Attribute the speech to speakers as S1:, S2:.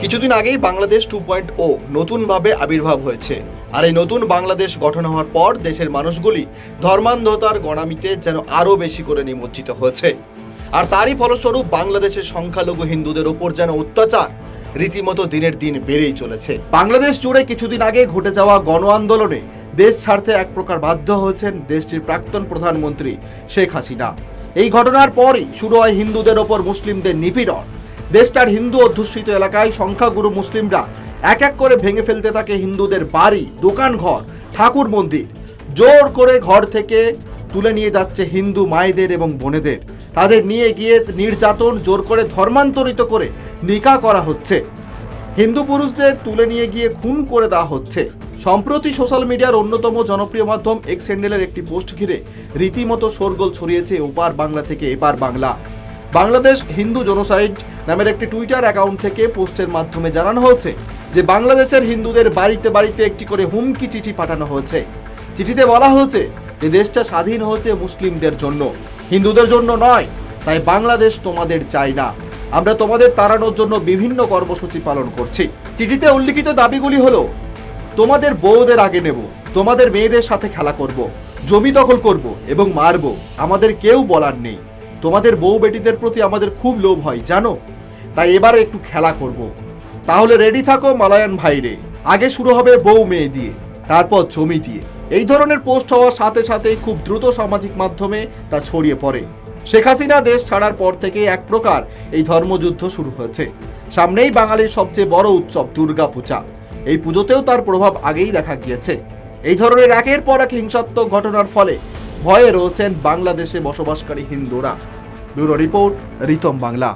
S1: কিছুদিন আগেই Bangladesh two point ও নতুনভাবে আবির্ভাব হয়েছে। আর এই নতুন বাংলাদেশ গঠন হওয়ার পর দেশের মানুষগুলি ধর্মান্ধতার গণামিতে যেন আরও বেশি করে নিমজ্জিত হয়েছে। আর তারই ফলস্বরূপ বাংলাদেশের সংখ্যালঘু হিন্দুদের ওপর যেন অত্যাচার রীতিমতো দিনের দিন বেড়েই চলেছে। বাংলাদেশ জুড়ে কিছুদিন আগে ঘটে যাওয়া গণ আন্দোলনে দেশ ছাড়তে এক প্রকার বাধ্য হয়েছেন দেশটির প্রাক্তন প্রধানমন্ত্রী শেখ হাসিনা। এই ঘটনার পরই শুরু হয় হিন্দুদের ওপর মুসলিমদের নিপীড়ন। দেশটার হিন্দু অধ্যুষিত এলাকায় সংখ্যাগুরু মুসলিমরা এক এক করে ভেঙে ফেলতে থাকে হিন্দুদের বাড়ি দোকান ঘর ঠাকুর মন্দির। জোর করে ঘর থেকে তুলে নিয়ে যাচ্ছে হিন্দু মায়েদের এবং বোনেদের। তাদের নিয়ে গিয়ে নির্যাতন জোর করে ধর্মান্তরিত করে নিকা করা হচ্ছে। হিন্দু পুরুষদের তুলে নিয়ে গিয়ে খুন করে দেওয়া হচ্ছে। সম্প্রতি সোশ্যাল মিডিয়ার অন্যতম জনপ্রিয় মাধ্যম এক্স হ্যান্ডেলের একটি পোস্ট ঘিরে রীতিমতো শোরগোল ছড়িয়েছে ওপার বাংলা থেকে এপার বাংলা। বাংলাদেশ হিন্দু জেনোসাইড নামের একটি টুইটার অ্যাকাউন্ট থেকে পোস্টের মাধ্যমে জানানো হয়েছে যে, বাংলাদেশের হিন্দুদের বাড়িতে বাড়িতে একটি করে হুমকি চিঠি পাঠানো হয়েছে। চিঠিতে বলা হয়েছে যে, দেশটা স্বাধীন হয়েছে মুসলিমদের জন্য। হিন্দুদের জন্য নয়, তাই বাংলাদেশ তোমাদের চাই না। আমরা তোমাদের তাড়ানোর জন্য বিভিন্ন কর্মসূচি পালন করছি। চিঠিতে উল্লিখিত দাবিগুলি হলো, তোমাদের বউদের আগে নেব, তোমাদের মেয়েদের সাথে খেলা করব, জমি দখল করব এবং মারব, আমাদের কেউ বলার নেই। তোমাদের বউ বেটিদের প্রতি আমাদের খুব লোভ হয়, জানো? তাই এবার একটু খেলা করব। তাহলে রেডি থাকো মালায়ান ভাইরে। আগে শুরু হবে বউ মেয়ে দিয়ে, তারপর জমি দিয়ে। এই ধরনের পোস্ট হওয়ার সাথে সাথে খুব দ্রুত সামাজিক মাধ্যমে তা ছড়িয়ে পড়ে। শেখ হাসিনা দেশ ছাড়ার পর থেকে এক প্রকার এই ধর্মযুদ্ধ শুরু হয়েছে। সামনেই বাঙালির সবচেয়ে বড় উৎসব দুর্গা পূজা এই পুজোতেও তার প্রভাব আগেই দেখা গিয়েছে। এই ধরনের একের পর এক হিংসাত্মক ঘটনার ফলে ভয়ে রয়েছেন বাংলাদেশে বসবাসকারী হিন্দুরা। Bureau report, Ritam Bangla.